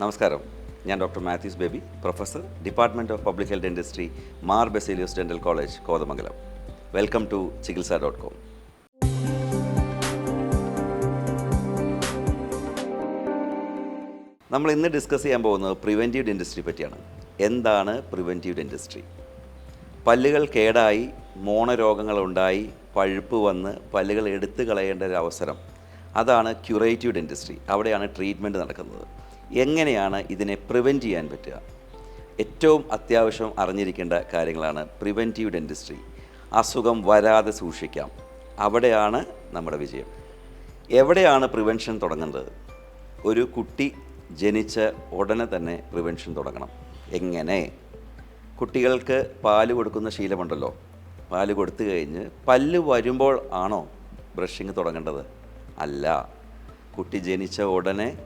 നമസ്കാരം. ഞാൻ doctor Mathews Baby professor department of public health dentistry Mar Baselios dental college Kothamangalam. Welcome to Chikitsa dot com. നമ്മൾ ഇന്ന് discuss ചെയ്യാൻ പോകുന്നത് preventive dentistry പറ്റിയാണ്. എന്താണ് പ്രിവെന്റീവ് ഡെന്റിസ്ട്രി പല്ലുകൾ കേടായി മോണരോഗങ്ങളുണ്ടായി പഴുപ്പ് വന്ന് പല്ലുകൾ എടുത്തു കളയേണ്ട ഒരു അവസരം. അതാണ് ക്യൂറേറ്റീവ് ഡെന്റിസ്ട്രി അവിടെയാണ് ട്രീറ്റ്മെന്റ് നടക്കുന്നത്. എങ്ങനെയാണ് ഇതിനെ പ്രിവെന്റ് ചെയ്യാൻ പറ്റുക? ഏറ്റവും അത്യാവശ്യം അറിഞ്ഞിരിക്കേണ്ട കാര്യങ്ങളാണ് പ്രിവെന്റീവ് ഡെന്റിസ്ട്രി അസുഖം വരാതെ സൂക്ഷിക്കാം. അവിടെയാണ് നമ്മുടെ വിജയം. എവിടെയാണ് പ്രിവെൻഷൻ തുടങ്ങേണ്ടത്? ഒരു കുട്ടി ജനിച്ച ഉടനെ തന്നെ പ്രിവെൻഷൻ തുടങ്ങണം. എങ്ങനെ? കുട്ടികൾക്ക് പാൽ കൊടുക്കുന്ന ശീലമുണ്ടല്ലോ. പാൽ കൊടുത്തു കഴിഞ്ഞ് പല്ല് വരുമ്പോൾ ആണോ ബ്രഷിങ് തുടങ്ങേണ്ടത്? അല്ല. കുട്ടി ജനിച്ച ഉടനെ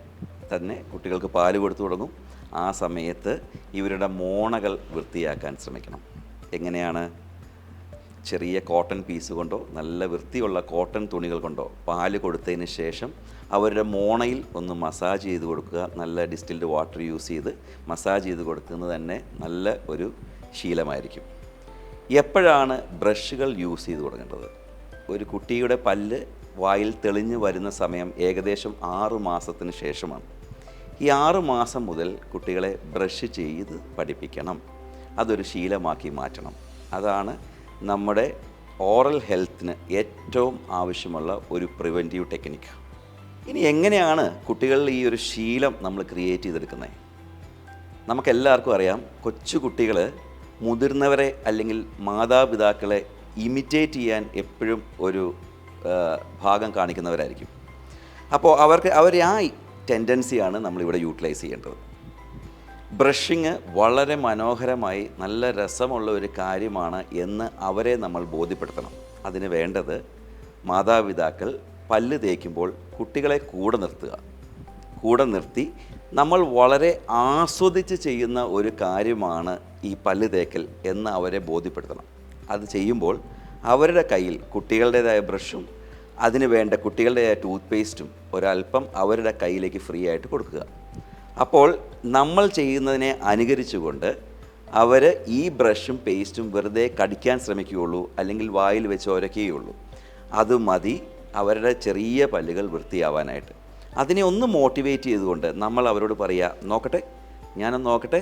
തന്നെ കുട്ടികൾക്ക് പാൽ കൊടുത്തു തുടങ്ങും. ആ സമയത്ത് ഇവരുടെ മോണകൾ വൃത്തിയാക്കാൻ ശ്രമിക്കണം. എങ്ങനെയാണ്? ചെറിയ കോട്ടൺ പീസ് കൊണ്ടോ നല്ല വൃത്തിയുള്ള കോട്ടൺ തുണികൾ കൊണ്ടോ പാൽ കൊടുത്തതിന് ശേഷം അവരുടെ മോണയിൽ ഒന്ന് മസാജ് ചെയ്ത് കൊടുക്കുക. നല്ല ഡിസ്റ്റിൽഡ് വാട്ടർ യൂസ് ചെയ്ത് മസാജ് ചെയ്ത് കൊടുക്കുന്നത് തന്നെ നല്ല ഒരു ശീലമായിരിക്കും. എപ്പോഴാണ് ബ്രഷുകൾ യൂസ് ചെയ്ത് തുടങ്ങേണ്ടത്? ഒരു കുട്ടിയുടെ പല്ല് വായിൽ തെളിഞ്ഞു വരുന്ന സമയം ഏകദേശം ആറു മാസത്തിന് ശേഷമാണ്. ഈ ആറ് മാസം മുതൽ കുട്ടികളെ ബ്രഷ് ചെയ്ത് പഠിപ്പിക്കണം. അതൊരു ശീലമാക്കി മാറ്റണം. അതാണ് നമ്മുടെ ഓറൽ ഹെൽത്തിന് ഏറ്റവും ആവശ്യമുള്ള ഒരു പ്രിവെന്റീവ് ടെക്നിക്ക് ഇനി എങ്ങനെയാണ് കുട്ടികളിൽ ഈ ഒരു ശീലം നമ്മൾ ക്രിയേറ്റ് ചെയ്തെടുക്കുന്നത് നമുക്കെല്ലാവർക്കും അറിയാം കൊച്ചു കുട്ടികൾ മുതിർന്നവരെ അല്ലെങ്കിൽ മാതാപിതാക്കളെ ഇമിറ്റേറ്റ് ചെയ്യാൻ എപ്പോഴും ഒരു ഭാഗം കാണിക്കുന്നവരായിരിക്കും. അപ്പോൾ അവർക്ക് അവർ ആ ടെൻഡൻസിയാണ് നമ്മളിവിടെ യൂട്ടിലൈസ് ചെയ്യേണ്ടത്. ബ്രഷിങ് വളരെ മനോഹരമായി നല്ല രസമുള്ള ഒരു കാര്യമാണ് എന്ന് അവരെ നമ്മൾ ബോധ്യപ്പെടുത്തണം. അതിന് വേണ്ടത് മാതാപിതാക്കൾ പല്ല് തേക്കുമ്പോൾ കുട്ടികളെ കൂടെ നിർത്തുക. കൂടെ നിർത്തി നമ്മൾ വളരെ ആസ്വദിച്ച് ചെയ്യുന്ന ഒരു കാര്യമാണ് ഈ പല്ല് തേക്കൽ എന്ന് അവരെ ബോധ്യപ്പെടുത്തണം. അത് ചെയ്യുമ്പോൾ അവരുടെ കയ്യിൽ കുട്ടികളുടേതായ ബ്രഷും അതിന് വേണ്ട കുട്ടികളുടേതായ ടൂത്ത് പേസ്റ്റും ഒരല്പം അവരുടെ കയ്യിലേക്ക് ഫ്രീ ആയിട്ട് കൊടുക്കുക. അപ്പോൾ നമ്മൾ ചെയ്യുന്നതിനെ അനുകരിച്ചുകൊണ്ട് അവർ ഈ ബ്രഷും പേസ്റ്റും വെറുതെ കടിക്കാൻ ശ്രമിക്കുകയുള്ളൂ അല്ലെങ്കിൽ വായിൽ വെച്ച് ഒരയ്ക്കുകയുള്ളൂ അത് മതി അവരുടെ ചെറിയ പല്ലുകൾ വൃത്തിയാവാനായിട്ട്. അതിനെ ഒന്ന് മോട്ടിവേറ്റ് ചെയ്തുകൊണ്ട് നമ്മൾ അവരോട് പറയുക നോക്കട്ടെ ഞാനൊന്ന് നോക്കട്ടെ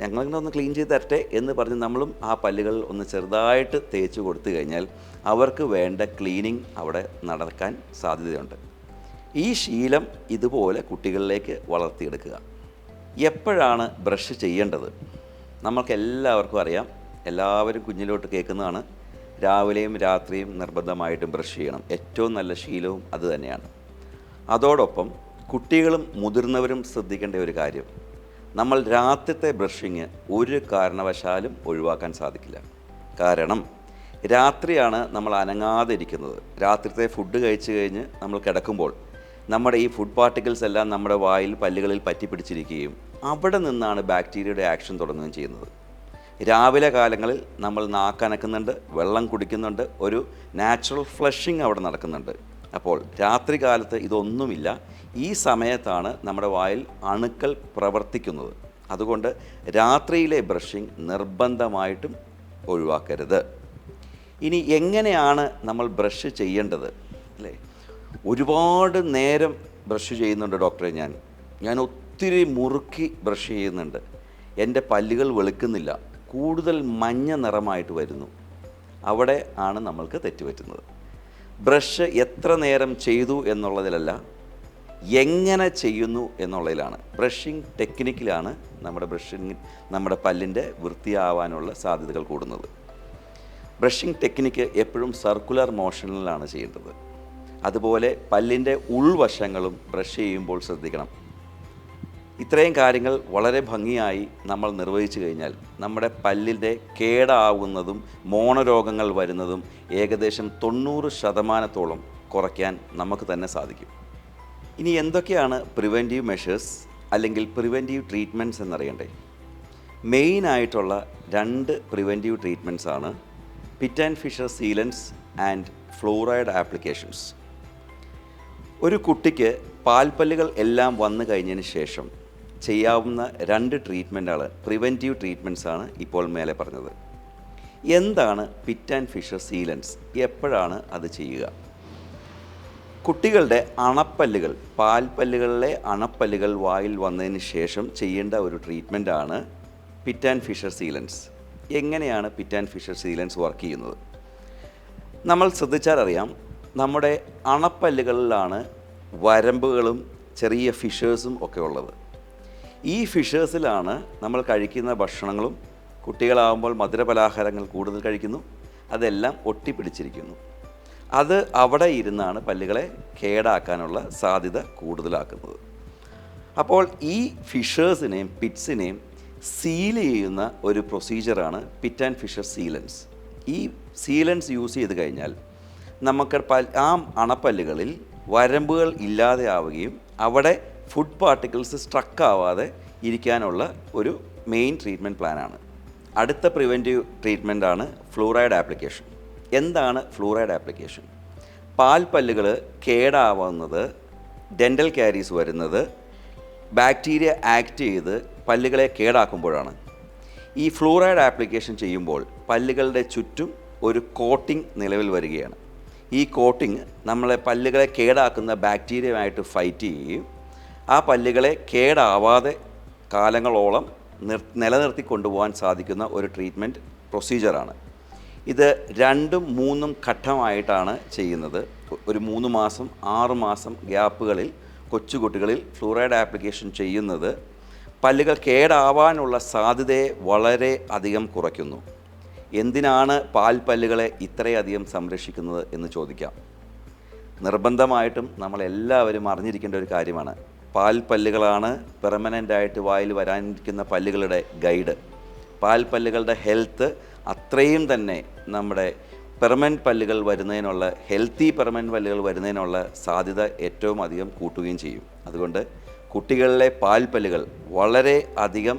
ഞങ്ങളിങ്ങനെ ഒന്ന് ക്ലീൻ ചെയ്ത് തരട്ടെ എന്ന് പറഞ്ഞ് നമ്മളും ആ പല്ലുകൾ ഒന്ന് ചെറുതായിട്ട് തേച്ച് കൊടുത്തു കഴിഞ്ഞാൽ അവർക്ക് വേണ്ട ക്ലീനിങ് അവിടെ നടക്കാൻ സാധ്യതയുണ്ട്. ഈ ശീലം ഇതുപോലെ കുട്ടികളിലേക്ക് വളർത്തിയെടുക്കുക. എപ്പോഴാണ് ബ്രഷ് ചെയ്യേണ്ടത്? നമ്മൾക്ക് എല്ലാവർക്കും അറിയാം എല്ലാവരും കുഞ്ഞിലോട്ട് കേൾക്കുന്നതാണ്. രാവിലെയും രാത്രിയും നിർബന്ധമായിട്ടും ബ്രഷ് ചെയ്യണം. ഏറ്റവും നല്ല ശീലവും അത് തന്നെയാണ്. അതോടൊപ്പം കുട്ടികളും മുതിർന്നവരും ശ്രദ്ധിക്കേണ്ട ഒരു കാര്യം നമ്മൾ രാത്രിത്തെ ബ്രഷിങ് ഒരു കാരണവശാലും ഒഴിവാക്കാൻ സാധിക്കില്ല. കാരണം രാത്രിയാണ് നമ്മൾ അനങ്ങാതിരിക്കുന്നത്. രാത്രിത്തെ ഫുഡ് കഴിച്ചു കഴിഞ്ഞ് നമ്മൾ കിടക്കുമ്പോൾ നമ്മുടെ ഈ ഫുഡ് പാർട്ടിക്കിൾസ് എല്ലാം നമ്മുടെ വായിൽ പല്ലുകളിൽ പറ്റിപ്പിടിച്ചിരിക്കുകയും അവിടെ നിന്നാണ് ബാക്ടീരിയയുടെ ആക്ഷൻ തുടങ്ങുകയും ചെയ്യുന്നത്. രാവിലെ കാലങ്ങളിൽ നമ്മൾ നാക്കനക്കുന്നുണ്ട് വെള്ളം കുടിക്കുന്നുണ്ട് ഒരു നാച്ചുറൽ ഫ്ലഷിങ് അവിടെ നടക്കുന്നുണ്ട്. അപ്പോൾ രാത്രി കാലത്ത് ഇതൊന്നുമില്ല. ഈ സമയത്താണ് നമ്മുടെ വായിൽ അണുക്കൾ പ്രവർത്തിക്കുന്നത്. അതുകൊണ്ട് രാത്രിയിലെ ബ്രഷിംഗ് നിർബന്ധമായിട്ടും ഒഴിവാക്കരുത്. ഇനി എങ്ങനെയാണ് നമ്മൾ ബ്രഷ് ചെയ്യേണ്ടത്? അല്ലേ? ഒരുപാട് നേരം ബ്രഷ് ചെയ്യുന്നുണ്ട് ഡോക്ടറെ ഞാൻ. ഞാൻ ഒത്തിരി മുറുക്കി ബ്രഷ് ചെയ്യുന്നുണ്ട്. എന്റെ പല്ലുകൾ വെളുക്കുന്നില്ല. കൂടുതൽ മഞ്ഞ നിറമായിട്ട് വരുന്നു. അവിടെ ആണ് നമ്മൾക്ക് തെറ്റുപറ്റുന്നത്. ബ്രഷ് എത്ര നേരം ചെയ്തു എന്നുള്ളതിലല്ല എങ്ങനെ ചെയ്യുന്നു എന്നുള്ളതിലാണ്. ബ്രഷിംഗ് ടെക്നിക്കിലാണ് നമ്മുടെ ബ്രഷിങ് നമ്മുടെ പല്ലിന്റെ വൃത്തിയാവാനുള്ള സാധ്യതകൾ കൂടുന്നത്. ബ്രഷിംഗ് ടെക്നിക്ക് എപ്പോഴും സർക്കുലർ മോഷനിലാണ് ചെയ്യേണ്ടത്. അതുപോലെ പല്ലിന്റെ ഉൾവശങ്ങളും ബ്രഷ് ചെയ്യുമ്പോൾ ശ്രദ്ധിക്കണം. ഇത്രയും കാര്യങ്ങൾ വളരെ ഭംഗിയായി നമ്മൾ നിർവഹിച്ചു കഴിഞ്ഞാൽ നമ്മുടെ പല്ലിന്റെ കേടാവുന്നതും മോണരോഗങ്ങൾ വരുന്നതും ഏകദേശം തൊണ്ണൂറ് ശതമാനത്തോളം കുറയ്ക്കാൻ നമുക്ക് തന്നെ സാധിക്കും. ഇനി എന്തൊക്കെയാണ് പ്രിവെന്റീവ് മെഷേഴ്സ് അല്ലെങ്കിൽ പ്രിവെന്റീവ് ട്രീറ്റ്മെന്റ്സ് എന്നറിയണ്ടേ? മെയിനായിട്ടുള്ള രണ്ട് preventive ട്രീറ്റ്മെന്റ്സാണ് pit and fissure sealants and fluoride applications. ഒരു കുട്ടിക്ക് പാൽപ്പല്ലുകൾ എല്ലാം വന്നു കഴിഞ്ഞതിന് ശേഷം ചെയ്യാവുന്ന രണ്ട് ട്രീറ്റ്മെന്റാണ് പ്രിവെന്റീവ് ട്രീറ്റ്മെന്റ്സ് ആണ് ഇപ്പോൾ മേലെ പറഞ്ഞത്. എന്താണ് പിറ്റ് ആൻഡ് ഫിഷർ സീലൻസ് എപ്പോഴാണ് അത് ചെയ്യുക? കുട്ടികളുടെ അണപ്പല്ലുകൾ പാൽപ്പല്ലുകളിലെ അണപ്പല്ലുകൾ വായിൽ വന്നതിന് ശേഷം ചെയ്യേണ്ട ഒരു ട്രീറ്റ്മെന്റാണ് പിറ്റ് ആൻഡ് ഫിഷർ സീലൻസ് എങ്ങനെയാണ് pit and fissure sealants work ചെയ്യുന്നത്? നമ്മൾ ശ്രദ്ധിച്ചാൽ അറിയാം നമ്മുടെ അണപ്പല്ലുകളിലാണ് വരമ്പുകളും ചെറിയ ഫിഷേഴ്സും ഒക്കെ ഉള്ളത്. ഈ ഫിഷേഴ്സിലാണ് നമ്മൾ കഴിക്കുന്ന ഭക്ഷണങ്ങളും കുട്ടികളാകുമ്പോൾ മധുരപലഹാരങ്ങൾ കൂടുതൽ കഴിക്കുന്നു അതെല്ലാം ഒട്ടിപ്പിടിച്ചിരിക്കുന്നു. അത് അവിടെ ഇരുന്നാണ് പല്ലുകളെ കേടാക്കാനുള്ള സാധ്യത കൂടുതലാക്കുന്നത്. അപ്പോൾ ഈ ഫിഷേഴ്സിനെയും പിറ്റ്സിനെയും സീൽ ചെയ്യുന്ന ഒരു പ്രൊസീജിയറാണ് പിറ്റ് ആൻഡ് ഫിഷർ സീലൻസ് ഈ സീലൻസ് യൂസ് ചെയ്ത് കഴിഞ്ഞാൽ നമുക്ക് ആ അണപ്പല്ലുകളിൽ വരമ്പുകൾ ഇല്ലാതെ ആവുകയും അവിടെ ഫുഡ് പാർട്ടിക്കിൾസ് സ്ട്രക്ക് ആവാതെ ഇരിക്കാനുള്ള ഒരു മെയിൻ ട്രീറ്റ്മെന്റ് പ്ലാനാണ് അടുത്ത പ്രിവെന്റീവ് ട്രീറ്റ്മെന്റാണ് ഫ്ലൂറൈഡ് ആപ്ലിക്കേഷൻ എന്താണ് ഫ്ലൂറൈഡ് ആപ്ലിക്കേഷൻ പാൽപ്പല്ലുകൾ കേടാവുന്നത് ഡെന്റൽ കാരീസ് വരുന്നത് ബാക്ടീരിയ ആക്ട് ചെയ്ത് പല്ലുകളെ കേടാക്കുമ്പോഴാണ്. ഈ ഫ്ലൂറൈഡ് ആപ്ലിക്കേഷൻ ചെയ്യുമ്പോൾ പല്ലുകളുടെ ചുറ്റും ഒരു കോട്ടിംഗ് നിലവിൽ വരികയാണ്. ഈ കോട്ടിങ് നമ്മളെ പല്ലുകളെ കേടാക്കുന്ന ബാക്ടീരിയയുമായിട്ട് ഫൈറ്റ് ചെയ്യുകയും ആ പല്ലുകളെ കേടാവാതെ കാലങ്ങളോളം നിർ നിലനിർത്തി കൊണ്ടുപോകാൻ സാധിക്കുന്ന ഒരു ട്രീറ്റ്മെന്റ് പ്രൊസീജിയറാണ് ഇത് രണ്ടും മൂന്നും ഘട്ടമായിട്ടാണ് ചെയ്യുന്നത്. ഒരു മൂന്ന് മാസം ആറ് മാസം ഗ്യാപ്പുകളിൽ കൊച്ചുകുട്ടികളിൽ ഫ്ലൂറൈഡ് ആപ്ലിക്കേഷൻ ചെയ്യുന്നത് പല്ലുകൾ കേടാവാനുള്ള സാധ്യതയെ വളരെ അധികം കുറയ്ക്കുന്നു. എന്തിനാണ് പാൽപ്പല്ലുകളെ ഇത്രയധികം സംരക്ഷിക്കുന്നത് എന്ന് ചോദിക്കാം. നിർബന്ധമായിട്ടും നമ്മളെല്ലാവരും അറിഞ്ഞിരിക്കേണ്ട ഒരു കാര്യമാണ്. പാൽപ്പല്ലുകളാണ് പെർമനന്റായിട്ട് വായിൽ വരാനിരിക്കുന്ന പല്ലുകളുടെ ഗൈഡ് പാൽപ്പല്ലുകളുടെ ഹെൽത്ത് അത്രയും തന്നെ നമ്മുടെ പെർമനന്റ് പല്ലുകൾ വരുന്നതിനുള്ള ഹെൽത്തി പെർമനന്റ് പല്ലുകൾ വരുന്നതിനുള്ള സാധ്യത ഏറ്റവും അധികം കൂട്ടുകയും ചെയ്യും. അതുകൊണ്ട് കുട്ടികളിലെ പാൽപ്പല്ലുകൾ വളരെ അധികം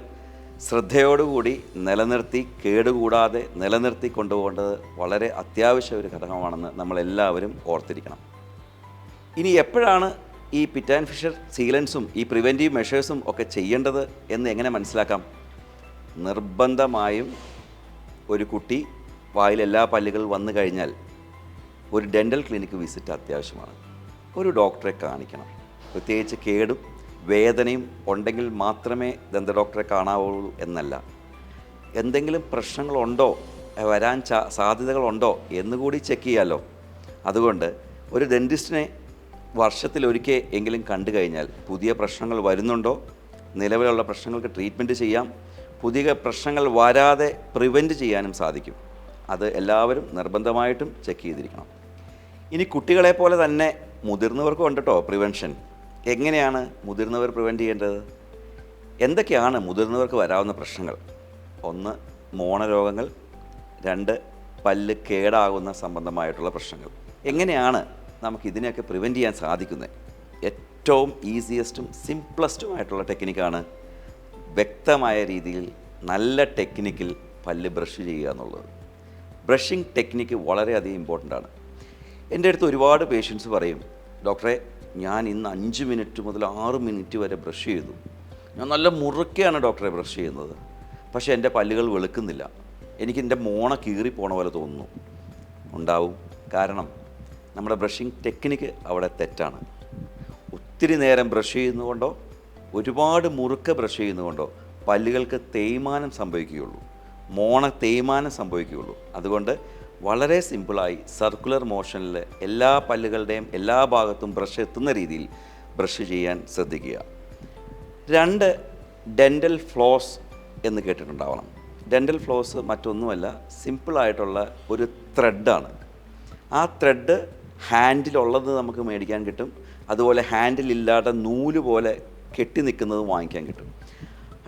ശ്രദ്ധയോടുകൂടി നിലനിർത്തി കേടുകൂടാതെ നിലനിർത്തി കൊണ്ടുപോകേണ്ടത് വളരെ അത്യാവശ്യ ഒരു ഘടകമാണെന്ന് നമ്മളെല്ലാവരും ഓർത്തിരിക്കണം. ഇനി എപ്പോഴാണ് ഈ പിറ്റ് ആൻഡ് ഫിഷർ സീലൻസും ഈ പ്രിവെന്റീവ് മെഷേഴ്സും ഒക്കെ ചെയ്യേണ്ടത് എന്ന് എങ്ങനെ മനസ്സിലാക്കാം? നിർബന്ധമായും ഒരു കുട്ടി വായിൽ എല്ലാ പല്ലുകൾ വന്നു കഴിഞ്ഞാൽ ഒരു ഡെന്റൽ ക്ലിനിക്ക് വിസിറ്റ് അത്യാവശ്യമാണ്. ഒരു ഡോക്ടറെ കാണിക്കണം. പ്രത്യേകിച്ച് കേടും വേദനയും ഉണ്ടെങ്കിൽ മാത്രമേ ദന്ത ഡോക്ടറെ കാണാവുള്ളൂ എന്നല്ല. എന്തെങ്കിലും പ്രശ്നങ്ങളുണ്ടോ? വരാൻ ചാ സാധ്യതകളുണ്ടോ? എന്നുകൂടി ചെക്ക് ചെയ്യാമല്ലോ അതുകൊണ്ട് ഒരു ഡെന്റിസ്റ്റിനെ വർഷത്തിലൊരിക്കൽ എങ്കിലും കണ്ടു കഴിഞ്ഞാൽ പുതിയ പ്രശ്നങ്ങൾ വരുന്നുണ്ടോ? നിലവിലുള്ള പ്രശ്നങ്ങൾക്ക് ട്രീറ്റ്മെന്റ് ചെയ്യാം. പുതിയ പ്രശ്നങ്ങൾ വരാതെ പ്രിവെന്റ് ചെയ്യാനും സാധിക്കും. അത് എല്ലാവരും നിർബന്ധമായിട്ടും ചെക്ക് ചെയ്തിരിക്കണം. ഇനി കുട്ടികളെ പോലെ തന്നെ മുതിർന്നവർക്കും ഉണ്ട് കേട്ടോ പ്രിവെൻഷൻ. എങ്ങനെയാണ് മുതിർന്നവർ പ്രിവെന്റ് ചെയ്യേണ്ടത്? എന്തൊക്കെയാണ് മുതിർന്നവർക്ക് വരാവുന്ന പ്രശ്നങ്ങൾ? ഒന്ന് മോണരോഗങ്ങൾ. രണ്ട് പല്ല് കേടാകുന്ന സംബന്ധമായിട്ടുള്ള പ്രശ്നങ്ങൾ. എങ്ങനെയാണ് നമുക്ക് ഇതിനെയൊക്കെ പ്രിവെന്റ് ചെയ്യാൻ സാധിക്കുന്നത്? ഏറ്റവും ഈസിയസ്റ്റും സിംപ്ലസ്റ്റുമായിട്ടുള്ള ടെക്നിക്കാണ് വ്യക്തമായ രീതിയിൽ നല്ല ടെക്നിക്കിൽ പല്ല് ബ്രഷ് ചെയ്യുക എന്നുള്ളത്. ബ്രഷിംഗ് ടെക്നിക്ക് വളരെയധികം ഇമ്പോർട്ടന്റ് ആണ്. എന്റെ അടുത്ത് ഒരുപാട് പേഷ്യൻസ് പറയും ഡോക്ടറെ ഞാൻ ഇന്ന് അഞ്ച് മിനിറ്റ് മുതൽ ആറ് മിനിറ്റ് വരെ ബ്രഷ് ചെയ്തു. ഞാൻ നല്ല മുറുക്കെയാണ് ഡോക്ടറെ ബ്രഷ് ചെയ്യുന്നത്. പക്ഷേ എന്റെ പല്ലുകൾ വെളുക്കുന്നില്ല. എനിക്ക് എന്റെ മോണ കീറി പോണ പോലെ തോന്നുന്നു. ഉണ്ടാവും. കാരണം നമ്മുടെ ബ്രഷിംഗ് ടെക്നിക്ക് അവിടെ തെറ്റാണ്. ഒത്തിരി നേരം ബ്രഷ് ചെയ്യുന്നതുകൊണ്ടോ ഒരുപാട് മുറുക്ക ബ്രഷ് ചെയ്യുന്നതുകൊണ്ടോ പല്ലുകൾക്ക് തേയ്മാനം സംഭവിക്കുകയുള്ളൂ. മോണ തേയ്മാനം സംഭവിക്കുകയുള്ളൂ. അതുകൊണ്ട് വളരെ സിമ്പിളായി സർക്കുലർ മോഷനിൽ എല്ലാ പല്ലുകളുടെയും എല്ലാ ഭാഗത്തും ബ്രഷ് എത്തുന്ന രീതിയിൽ ബ്രഷ് ചെയ്യാൻ ശ്രദ്ധിക്കുക. രണ്ട് ഡെന്റൽ ഫ്ലോസ് എന്ന് കേട്ടിട്ടുണ്ടാവണം. ഡെന്റൽ ഫ്ലോസ് മറ്റൊന്നുമല്ല സിമ്പിളായിട്ടുള്ള ഒരു ത്രെഡാണ്. ആ ത്രെഡ് ഹാൻഡിലുള്ളത് നമുക്ക് മേടിക്കാൻ കിട്ടും. അതുപോലെ ഹാൻഡിലില്ലാത്ത നൂൽ പോലെ കെട്ടി നിൽക്കുന്നത് വാങ്ങിക്കാൻ കിട്ടും.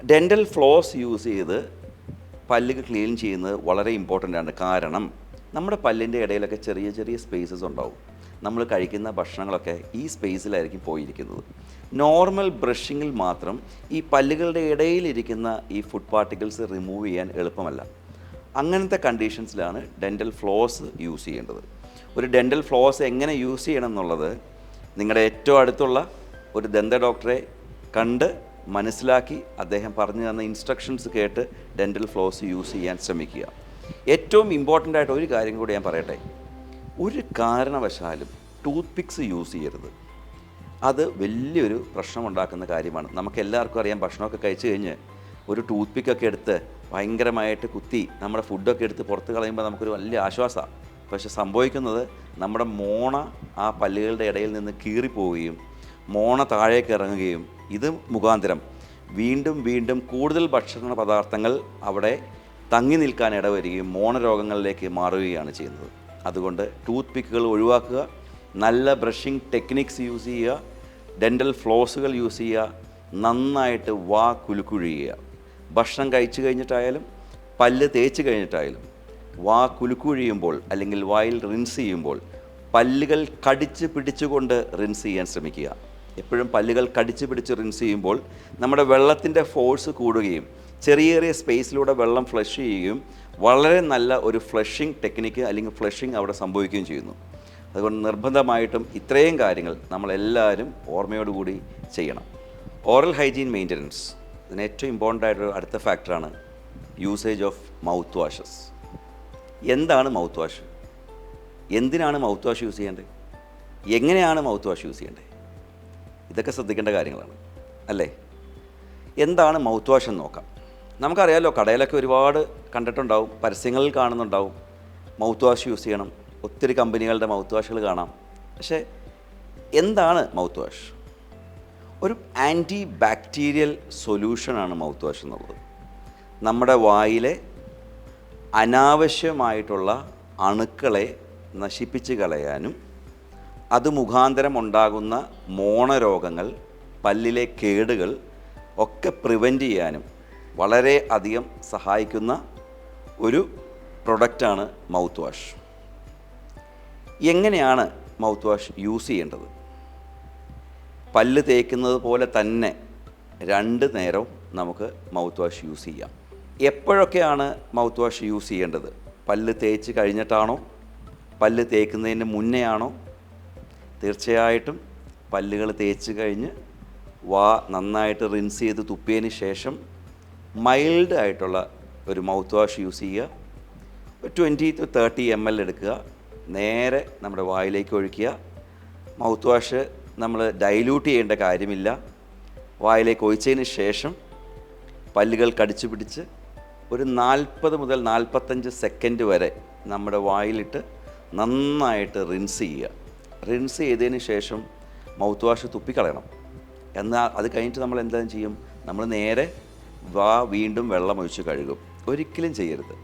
ഡെന്റൽ ഫ്ലോസ് യൂസ് ചെയ്ത് പല്ലുകൾ ക്ലീൻ ചെയ്യുന്നത് വളരെ ഇമ്പോർട്ടന്റ് ആണ്. കാരണം നമ്മുടെ പല്ലിന്റെ ഇടയിലൊക്കെ ചെറിയ ചെറിയ സ്പേസസ് ഉണ്ടാവും. നമ്മൾ കഴിക്കുന്ന ഭക്ഷണങ്ങളൊക്കെ ഈ സ്പേസിലായിരിക്കും പോയിരിക്കുന്നത്. നോർമൽ ബ്രഷിങ്ങിൽ മാത്രം ഈ പല്ലുകളുടെ ഇടയിലിരിക്കുന്ന ഈ ഫുഡ് പാർട്ടിക്കിൾസ് റിമൂവ് ചെയ്യാൻ എളുപ്പമല്ല. അങ്ങനത്തെ കണ്ടീഷൻസിലാണ് ഡെന്റൽ ഫ്ലോസ് യൂസ് ചെയ്യേണ്ടത്. ഒരു ഡെന്റൽ ഫ്ലോസ് എങ്ങനെ യൂസ് ചെയ്യണം എന്നുള്ളത് നിങ്ങളുടെ ഏറ്റവും അടുത്തുള്ള ഒരു ദന്ത ഡോക്ടറെ കണ്ട് മനസ്സിലാക്കി അദ്ദേഹം പറഞ്ഞു തന്ന ഇൻസ്ട്രക്ഷൻസ് കേട്ട് ഡെന്റൽ ഫ്ലോസ് യൂസ് ചെയ്യാൻ ശ്രമിക്കുക. ഏറ്റവും ഇമ്പോർട്ടന്റ് ആയിട്ട് ഒരു കാര്യം കൂടി ഞാൻ പറയട്ടെ. ഒരു കാരണവശാലും ടൂത്ത് പിക്സ് യൂസ് ചെയ്യരുത്. അത് വലിയൊരു പ്രശ്നമുണ്ടാക്കുന്ന കാര്യമാണ്. നമുക്ക് എല്ലാവർക്കും അറിയാം ഭക്ഷണമൊക്കെ കഴിച്ചു കഴിഞ്ഞ് ഒരു ടൂത്ത് പിക്കൊക്കെ എടുത്ത് ഭയങ്കരമായിട്ട് കുത്തി നമ്മുടെ ഫുഡൊക്കെ എടുത്ത് പുറത്ത് കളയുമ്പോൾ നമുക്കൊരു വലിയ ആശ്വാസമാണ് പക്ഷെ സംഭവിക്കുന്നത് നമ്മുടെ മോണ ആ പല്ലുകളുടെ ഇടയിൽ നിന്ന് കീറിപ്പോവുകയും മോണ താഴേക്ക് ഇറങ്ങുകയും ഇത് മുഖാന്തരം. വീണ്ടും വീണ്ടും കൂടുതൽ ഭക്ഷണ പദാർത്ഥങ്ങൾ അവിടെ തങ്ങി നിൽക്കാൻ ഇടവരികയും മോണരോഗങ്ങളിലേക്ക് മാറുകയാണ് ചെയ്യുന്നത്. അതുകൊണ്ട് ടൂത്ത് പിക്കുകൾ ഒഴിവാക്കുക നല്ല ബ്രഷിംഗ് ടെക്നിക്സ് യൂസ് ചെയ്യുക ഡെന്റൽ ഫ്ലോസുകൾ യൂസ് ചെയ്യുക നന്നായിട്ട് വാ കുലുക്കുഴിയുക. ഭക്ഷണം കഴിച്ചു കഴിഞ്ഞിട്ടായാലും പല്ല് തേച്ച് കഴിഞ്ഞിട്ടായാലും വാ കുലുക്കുഴിയുമ്പോൾ അല്ലെങ്കിൽ വായിൽ റിൻസ് ചെയ്യുമ്പോൾ പല്ലുകൾ കടിച്ച് പിടിച്ചുകൊണ്ട് റിൻസ് ചെയ്യാൻ ശ്രമിക്കുക. എപ്പോഴും പല്ലുകൾ കടിച്ച് പിടിച്ച് റിൻസ് ചെയ്യുമ്പോൾ നമ്മുടെ വെള്ളത്തിന്റെ ഫോഴ്സ് കൂടുകയും ചെറിയ ചെറിയ സ്പേസിലൂടെ വെള്ളം ഫ്ലഷ് ചെയ്യുകയും വളരെ നല്ല ഒരു ഫ്ലഷിംഗ് ടെക്നിക്ക് അല്ലെങ്കിൽ ഫ്ലഷിംഗ് അവിടെ സംഭവിക്കുകയും ചെയ്യുന്നു. അതുകൊണ്ട് നിർബന്ധമായിട്ടും ഇത്രയും കാര്യങ്ങൾ നമ്മളെല്ലാവരും ഓർമ്മയോടുകൂടി ചെയ്യണം. ഓറൽ ഹൈജീൻ മെയിന്റനൻസ് ഇതിന് ഏറ്റവും ഇമ്പോർട്ടന്റ് ആയിട്ടൊരു അടുത്ത ഫാക്ടറാണ് യൂസേജ് ഓഫ് മൗത്ത് വാഷസ് എന്താണ് മൗത്ത് വാഷ് എന്തിനാണ് മൗത്ത് വാഷ് യൂസ് ചെയ്യേണ്ടത്? എങ്ങനെയാണ് മൗത്ത് വാഷ് യൂസ് ചെയ്യേണ്ടത്? ഇതൊക്കെ ശ്രദ്ധിക്കേണ്ട കാര്യങ്ങളാണ്. അല്ലേ? എന്താണ് മൗത്ത് വാഷ് എന്ന് നോക്കാം. നമുക്കറിയാമല്ലോ കടയിലൊക്കെ ഒരുപാട് കണ്ടിട്ടുണ്ടാവും പരസ്യങ്ങളിൽ കാണുന്നുണ്ടാവും. മൗത്ത് വാഷ് യൂസ് ചെയ്യണം. ഒത്തിരി കമ്പനികളുടെ മൗത്ത് വാഷുകൾ കാണാം. പക്ഷേ എന്താണ് മൗത്ത് വാഷ് ഒരു ആന്റി ബാക്ടീരിയൽ സൊല്യൂഷനാണ് മൗത്ത് വാഷ് എന്നുള്ളത്. നമ്മുടെ വായിലെ അനാവശ്യമായിട്ടുള്ള അണുക്കളെ നശിപ്പിച്ച് കളയാനും അത് മുഖാന്തരം ഉണ്ടാകുന്ന മോണരോഗങ്ങൾ പല്ലിലെ കേടുകൾ ഒക്കെ പ്രിവെന്റ് ചെയ്യാനും വളരെ അധികം സഹായിക്കുന്ന ഒരു പ്രൊഡക്റ്റാണ് മൗത്ത് വാഷ് എങ്ങനെയാണ് മൗത്ത് വാഷ് യൂസ് ചെയ്യേണ്ടത്? പല്ല് തേക്കുന്നത് പോലെ തന്നെ രണ്ട് നേരവും നമുക്ക് മൗത്ത് വാഷ് യൂസ് ചെയ്യാം. എപ്പോഴൊക്കെയാണ് മൗത്ത് വാഷ് യൂസ് ചെയ്യേണ്ടത്? പല്ല് തേച്ച് കഴിഞ്ഞിട്ടാണോ? പല്ല് തേക്കുന്നതിന് മുന്നേ ആണോ തീർച്ചയായിട്ടും പല്ലുകൾ തേച്ച് കഴിഞ്ഞ് വാ നന്നായിട്ട് റിൻസ് ചെയ്ത് തുപ്പിയതിന് ശേഷം മൈൽഡ് ആയിട്ടുള്ള ഒരു മൗത്ത് വാഷ് യൂസ് ചെയ്യുക twenty to thirty M L എടുക്കുക. നേരെ നമ്മുടെ വായിലേക്ക് ഒഴിക്കുക. മൗത്ത് വാഷ് നമ്മൾ ഡൈല്യൂട്ട് ചെയ്യേണ്ട കാര്യമില്ല. വായിലേക്ക് ഒഴിച്ചതിന് ശേഷം പല്ലുകൾ കടിച്ചു പിടിച്ച് ഒരു നാൽപ്പത് മുതൽ നാൽപ്പത്തഞ്ച് സെക്കൻഡ് വരെ നമ്മുടെ വായിലിട്ട് നന്നായിട്ട് റിൻസ് ചെയ്യുക. റിൻസ് ചെയ്തതിന് ശേഷം മൗത്ത് വാഷ് തുപ്പിക്കളയണം. എന്നാൽ അത് കഴിഞ്ഞിട്ട് നമ്മൾ എന്താ ചെയ്യും? നമ്മൾ നേരെ വാ വീണ്ടും വെള്ളം ഒഴിച്ച് കഴുകും. ഒരിക്കലും ചെയ്യരുത്.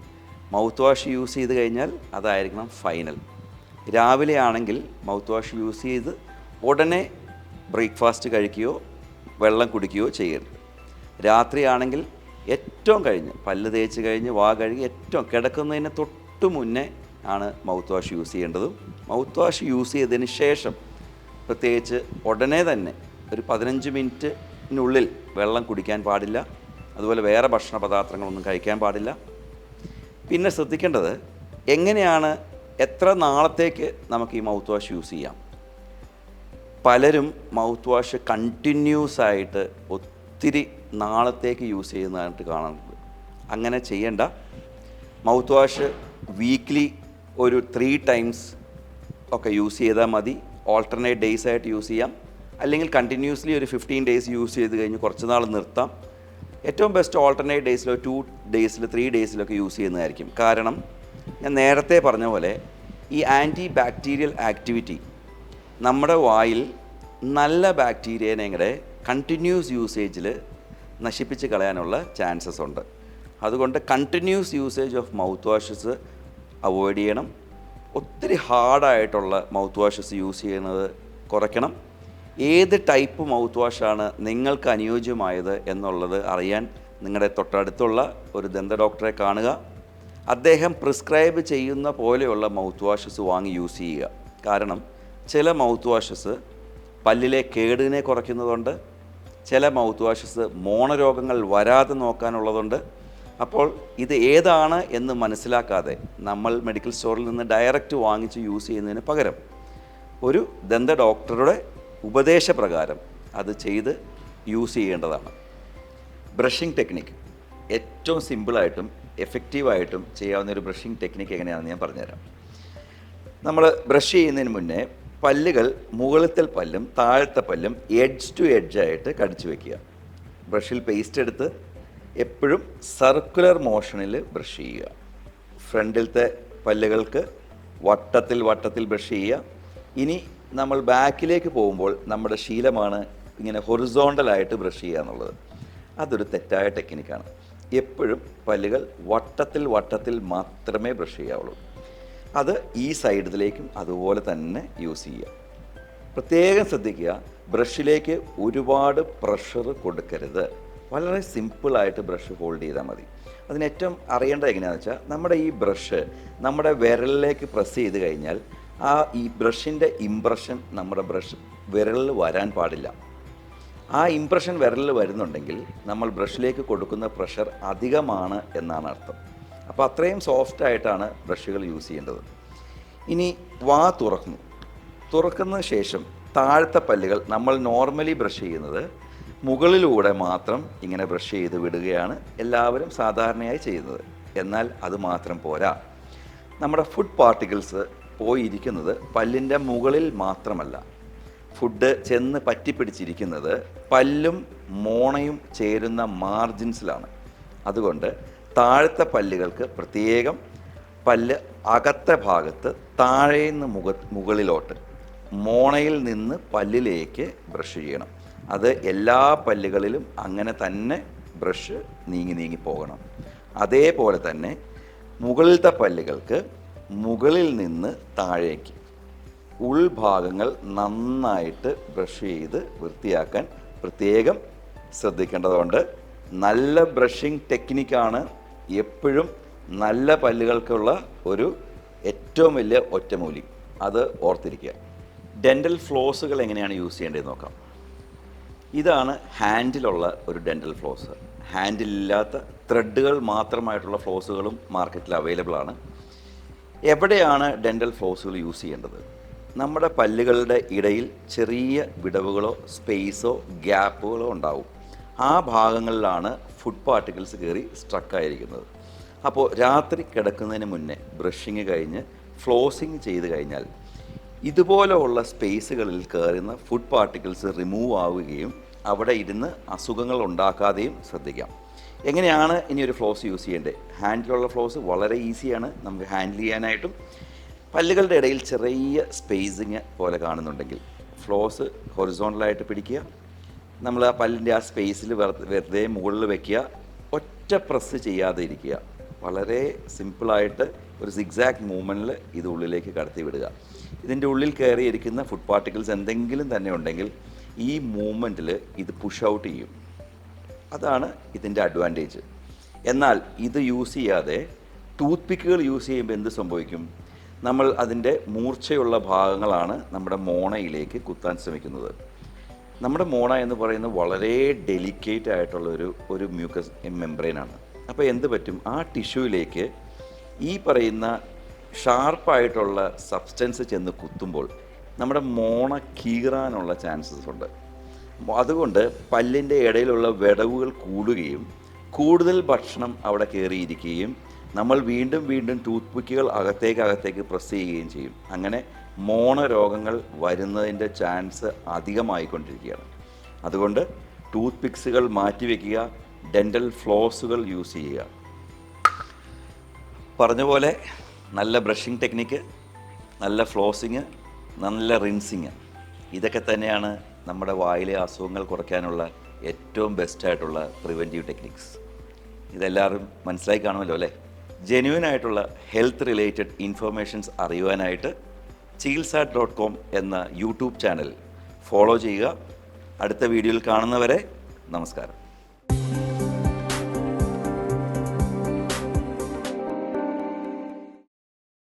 മൗത്ത് വാഷ് യൂസ് ചെയ്ത് കഴിഞ്ഞാൽ അതായിരിക്കണം ഫൈനൽ രാവിലെ ആണെങ്കിൽ മൗത്ത് വാഷ് യൂസ് ചെയ്ത് ഉടനെ ബ്രേക്ക്ഫാസ്റ്റ് കഴിക്കുകയോ വെള്ളം കുടിക്കുകയോ ചെയ്യരുത്. രാത്രിയാണെങ്കിൽ ഏറ്റവും കഴിഞ്ഞ് പല്ല് തേച്ച് കഴിഞ്ഞ് വാ കഴുകി ഏറ്റവും കിടക്കുന്നതിന് തൊട്ട് മുന്നേ ആണ് മൗത്ത് വാഷ് യൂസ് ചെയ്യേണ്ടതും. മൗത്ത് വാഷ് യൂസ് ചെയ്തതിന് ശേഷം പ്രത്യേകിച്ച് ഉടനെ തന്നെ ഒരു പതിനഞ്ച് മിനിറ്റിനുള്ളിൽ വെള്ളം കുടിക്കാൻ പാടില്ല. അതുപോലെ വേറെ ഭക്ഷണ പദാർത്ഥങ്ങളൊന്നും കഴിക്കാൻ പാടില്ല. പിന്നെ ശ്രദ്ധിക്കേണ്ടത് എങ്ങനെയാണ് എത്ര നാളത്തേക്ക് നമുക്ക് ഈ മൗത്ത് വാഷ് യൂസ് ചെയ്യാം? പലരും മൗത്ത് വാഷ് കണ്ടിന്യൂസ് ആയിട്ട് ഒത്തിരി നാളത്തേക്ക് യൂസ് ചെയ്യുന്നതായിട്ട് കാണുന്നുണ്ട് അങ്ങനെ ചെയ്യേണ്ട. മൗത്ത് വാഷ് വീക്ക്ലി ഒരു ത്രീ ടൈംസ് ഒക്കെ യൂസ് ചെയ്താൽ മതി. ഓൾട്ടർനേറ്റ് ഡേയ്സ് ആയിട്ട് യൂസ് ചെയ്യാം. അല്ലെങ്കിൽ കണ്ടിന്യൂസ്ലി ഒരു ഫിഫ്റ്റീൻ ഡേയ്സ് യൂസ് ചെയ്ത് കഴിഞ്ഞ് കുറച്ച് നാൾ നിർത്താം. ഏറ്റവും ബെസ്റ്റ് ഓൾട്ടർനേറ്റ് ഡേയ്സിലോ ടു ഡേയ്സിൽ ത്രീ ഡേയ്സിലൊക്കെ യൂസ് ചെയ്യുന്നതായിരിക്കും. കാരണം ഞാൻ നേരത്തെ പറഞ്ഞ പോലെ ഈ ആന്റി ബാക്ടീരിയൽ ആക്ടിവിറ്റി നമ്മുടെ വായിൽ നല്ല ബാക്ടീരിയനെ കൂടെ കണ്ടിന്യൂസ് യൂസേജിൽ നശിപ്പിച്ച് കളയാനുള്ള ചാൻസസ് ഉണ്ട്. അതുകൊണ്ട് continuous usage of mouth washes avoid ചെയ്യണം. ഒത്തിരി ഹാർഡായിട്ടുള്ള മൗത്ത് വാഷസ് യൂസ് ചെയ്യുന്നത് കുറയ്ക്കണം. ഏത് ടൈപ്പ് മൗത്ത് വാഷാണ് നിങ്ങൾക്ക് അനുയോജ്യമായത് എന്നുള്ളത് അറിയാൻ നിങ്ങളുടെ തൊട്ടടുത്തുള്ള ഒരു ദന്ത ഡോക്ടറെ കാണുക. അദ്ദേഹം പ്രിസ്ക്രൈബ് ചെയ്യുന്ന പോലെയുള്ള മൗത്ത് വാഷസ് വാങ്ങി യൂസ് ചെയ്യുക. കാരണം ചില മൗത്ത് വാഷസ് പല്ലിലെ കേടിനെ കുറയ്ക്കുന്നതുണ്ട് ചില മൗത്ത് വാഷസ് മോണരോഗങ്ങൾ വരാതെ നോക്കാനുള്ളതുണ്ട്. അപ്പോൾ ഇത് ഏതാണ് എന്ന് മനസ്സിലാക്കാതെ നമ്മൾ മെഡിക്കൽ സ്റ്റോറിൽ നിന്ന് ഡയറക്റ്റ് വാങ്ങിച്ച് യൂസ് ചെയ്യുന്നതിന് പകരം ഒരു ദന്ത ഡോക്ടറുടെ ഉപദേശപ്രകാരം അത് ചെയ്ത് യൂസ് ചെയ്യേണ്ടതാണ്. ബ്രഷിംഗ് ടെക്നിക്ക് ഏറ്റവും സിമ്പിളായിട്ടും എഫക്റ്റീവായിട്ടും ചെയ്യാവുന്ന ഒരു ബ്രഷിംഗ് ടെക്നിക്ക് എങ്ങനെയാണെന്ന് ഞാൻ പറഞ്ഞുതരാം. നമ്മൾ ബ്രഷ് ചെയ്യുന്നതിന് മുന്നേ പല്ലുകൾ മുകളിലത്തെ പല്ലും താഴത്തെ പല്ലും എഡ്ജ് ടു എഡ്ജായിട്ട് കടിച്ചു വെക്കുക. ബ്രഷിൽ പേസ്റ്റ് എടുത്ത് എപ്പോഴും സർക്കുലർ മോഷനിൽ ബ്രഷ് ചെയ്യുക. ഫ്രണ്ടിലത്തെ പല്ലുകൾക്ക് വട്ടത്തിൽ വട്ടത്തിൽ ബ്രഷ് ചെയ്യുക. ഇനി നമ്മൾ ബാക്കിലേക്ക് പോകുമ്പോൾ നമ്മുടെ ശീലമാണ് ഇങ്ങനെ ഹൊറിസോണ്ടലായിട്ട് ബ്രഷ് ചെയ്യുക എന്നുള്ളത്. അതൊരു തെറ്റായ ടെക്നിക്കാണ്. എപ്പോഴും പല്ലുകൾ വട്ടത്തിൽ വട്ടത്തിൽ മാത്രമേ ബ്രഷ് ചെയ്യാവുള്ളൂ. അത് ഈ സൈഡിലേക്കും അതുപോലെ തന്നെ യൂസ് ചെയ്യുക. പ്രത്യേകം ശ്രദ്ധിക്കുക ബ്രഷിലേക്ക് ഒരുപാട് പ്രഷർ കൊടുക്കരുത്. വളരെ സിമ്പിളായിട്ട് ബ്രഷ് ഹോൾഡ് ചെയ്താൽ മതി. അതിന് ഏറ്റവും അറിയേണ്ടത് എങ്ങനെയാണെന്ന് വെച്ചാൽ നമ്മുടെ ഈ ബ്രഷ് നമ്മുടെ വിരലിലേക്ക് പ്രസ് ചെയ്ത് കഴിഞ്ഞാൽ ആ ഈ ബ്രഷിന്റെ ഇംപ്രഷൻ നമ്മുടെ ബ്രഷ് വിരലിൽ വരാൻ പാടില്ല. ആ ഇംപ്രഷൻ വിരലിൽ വരുന്നുണ്ടെങ്കിൽ നമ്മൾ ബ്രഷിലേക്ക് കൊടുക്കുന്ന പ്രഷർ അധികമാണ് എന്നാണ് അർത്ഥം. അപ്പോൾ അത്രയും സോഫ്റ്റ് ആയിട്ടാണ് ബ്രഷുകൾ യൂസ് ചെയ്യേണ്ടത്. ഇനി വാ തുറക്കുന്നു. തുറക്കുന്ന ശേഷം താഴത്തെ പല്ലുകൾ നമ്മൾ നോർമലി ബ്രഷ് ചെയ്യുന്നത് മുകളിലൂടെ മാത്രം ഇങ്ങനെ ബ്രഷ് ചെയ്ത് വിടുകയാണ് എല്ലാവരും സാധാരണയായി ചെയ്യുന്നത്. എന്നാൽ അത് മാത്രം പോരാ. നമ്മുടെ ഫുഡ് പാർട്ടിക്കിൾസ് പോയിരിക്കുന്നത് പല്ലിന്റെ മുകളിൽ മാത്രമല്ല. ഫുഡ് ചെന്ന് പറ്റിപ്പിടിച്ചിരിക്കുന്നത് പല്ലും മോണയും ചേരുന്ന മാർജിൻസിലാണ്. അതുകൊണ്ട് താഴത്തെ പല്ലുകൾക്ക് പ്രത്യേകം പല്ല് അകത്തെ ഭാഗത്ത് താഴെ നിന്ന് മുഖ മുകളിലോട്ട് മോണയിൽ നിന്ന് പല്ലിലേക്ക് ബ്രഷ് ചെയ്യണം. അത് എല്ലാ പല്ലുകളിലും അങ്ങനെ തന്നെ ബ്രഷ് നീങ്ങി നീങ്ങി പോകണം. അതേപോലെ തന്നെ മുകളിലത്തെ പല്ലുകൾക്ക് മുകളിൽ നിന്ന് താഴേക്ക്. ഉൾഭാഗങ്ങൾ നന്നായിട്ട് ബ്രഷ് ചെയ്ത് വൃത്തിയാക്കാൻ പ്രത്യേകം ശ്രദ്ധിക്കേണ്ടതുണ്ട്. നല്ല ബ്രഷിംഗ് ടെക്നിക്കാണ് എപ്പോഴും നല്ല പല്ലുകൾക്കുള്ള ഒരു ഏറ്റവും വലിയ ഒറ്റമൂലി. അത് ഓർത്തിരിക്കുക. ഡെന്റൽ ഫ്ലോസുകൾ എങ്ങനെയാണ് യൂസ് ചെയ്യേണ്ടത് നോക്കാം. ഇതാണ് ഹാൻഡിലുള്ള ഒരു ഡെന്റൽ ഫ്ലോസ്. ഹാൻഡിലില്ലാത്ത ത്രെഡുകൾ മാത്രമായിട്ടുള്ള ഫ്ലോസുകളും മാർക്കറ്റിൽ അവൈലബിൾ ആണ് എവിടെയാണ് ഡെന്റൽ ഫ്ലോസുകൾ യൂസ് ചെയ്യേണ്ടത്? നമ്മുടെ പല്ലുകളുടെ ഇടയിൽ ചെറിയ വിടവുകളോ സ്പേസോ ഗ്യാപ്പുകളോ ഉണ്ടാവും. ആ ഭാഗങ്ങളിലാണ് ഫുഡ് പാർട്ടിക്കിൾസ് കയറി സ്ട്രക്കായിരിക്കുന്നത് അപ്പോൾ രാത്രി കിടക്കുന്നതിന് മുന്നേ ബ്രഷിങ് കഴിഞ്ഞ് ഫ്ലോസിങ് ചെയ്ത് കഴിഞ്ഞാൽ ഇതുപോലെയുള്ള സ്പേസുകളിൽ കയറുന്ന ഫുഡ് പാർട്ടിക്കിൾസ് റിമൂവ് ആവുകയും അവിടെ ഇരുന്ന് അസുഖങ്ങൾ ഉണ്ടാക്കാതെയും ശ്രദ്ധിക്കാം. എങ്ങനെയാണ് ഇനി ഒരു ഫ്ലോസ് യൂസ് ചെയ്യേണ്ടത്? ഹാൻഡിലുള്ള ഫ്ലോസ് വളരെ ഈസിയാണ് നമുക്ക് ഹാൻഡിൽ ചെയ്യാനായിട്ടും പല്ലുകളുടെ ഇടയിൽ ചെറിയ സ്പേസിങ് പോലെ കാണുന്നുണ്ടെങ്കിൽ ഫ്ലോസ് ഹൊറിസോണ്ടലായിട്ട് പിടിക്കുക. നമ്മൾ ആ പല്ലിന്റെ ആ സ്പേസിൽ വെറുതെ മുകളിൽ വെക്കുക. ഒറ്റ പ്രസ് ചെയ്യാതെ ഇരിക്കുക. വളരെ സിമ്പിളായിട്ട് ഒരു സിഗ്സാക്ട് മൂവ്മെന്റിൽ ഇത് ഉള്ളിലേക്ക് കടത്തി വിടുക. ഇതിന്റെ ഉള്ളിൽ കയറിയിരിക്കുന്ന ഫുഡ് പാർട്ടിക്കിൾസ് എന്തെങ്കിലും തന്നെ ഉണ്ടെങ്കിൽ ഈ മൂവ്മെന്റിൽ ഇത് പുഷ് ഔട്ട് ചെയ്യും. അതാണ് ഇതിന്റെ അഡ്വാന്റേജ് എന്നാൽ ഇത് യൂസ് ചെയ്യാതെ ടൂത്ത് പിക്കുകൾ യൂസ് ചെയ്യുമ്പോൾ എന്ത് സംഭവിക്കും? നമ്മൾ അതിന്റെ മൂർച്ചയുള്ള ഭാഗങ്ങളാണ് നമ്മുടെ മോണയിലേക്ക് കുത്താൻ ശ്രമിക്കുന്നത്. നമ്മുടെ മോണ എന്ന് പറയുന്നത് വളരെ ഡെലിക്കേറ്റ് ആയിട്ടുള്ള ഒരു ഒരു മ്യൂക്കസ് മെംബ്രെയിനാണ് അപ്പോൾ എന്ത് പറ്റും? ആ ടിഷ്യൂവിലേക്ക് ഈ പറയുന്ന ഷാർപ്പായിട്ടുള്ള സബ്സ്റ്റൻസ് ചെന്ന് കുത്തുമ്പോൾ നമ്മുടെ മോണ കീറാനുള്ള ചാൻസസ് ഉണ്ട്. അതുകൊണ്ട് പല്ലിന്റെ ഇടയിലുള്ള വിടവുകൾ കൂടുകയും കൂടുതൽ ഭക്ഷണം അവിടെ കയറിയിരിക്കുകയും നമ്മൾ വീണ്ടും വീണ്ടും ടൂത്ത് പിക്കുകൾ അകത്തേക്ക് അകത്തേക്ക് പ്രസ് ചെയ്യുകയും ചെയ്യും. അങ്ങനെ മോണ രോഗങ്ങൾ വരുന്നതിന്റെ ചാൻസ് അധികമായിക്കൊണ്ടിരിക്കുകയാണ്. അതുകൊണ്ട് ടൂത്ത് പിക്സുകൾ മാറ്റിവെക്കുക ഡെന്റൽ ഫ്ലോസുകൾ യൂസ് ചെയ്യുക. പറഞ്ഞ പോലെ നല്ല ബ്രഷിംഗ് ടെക്നിക്ക് നല്ല ഫ്ലോസിങ് നല്ല റിൻസിങ്. ഇതൊക്കെ തന്നെയാണ് നമ്മുടെ വായിലെ അസുഖങ്ങൾ കുറയ്ക്കാനുള്ള ഏറ്റവും ബെസ്റ്റായിട്ടുള്ള പ്രിവെന്റീവ് ടെക്നിക്സ് ഇതെല്ലാവരും മനസ്സിലായി കാണുമല്ലോ അല്ലേ? ജെന്യൂൻ ആയിട്ടുള്ള ഹെൽത്ത് റിലേറ്റഡ് ഇൻഫർമേഷൻസ് അറിയുവാനായിട്ട് ചികിത്സ ഡോട്ട് കോം എന്ന യൂട്യൂബ് ചാനൽ ഫോളോ ചെയ്യുക. അടുത്ത വീഡിയോയിൽ കാണുന്നവരെ നമസ്കാരം.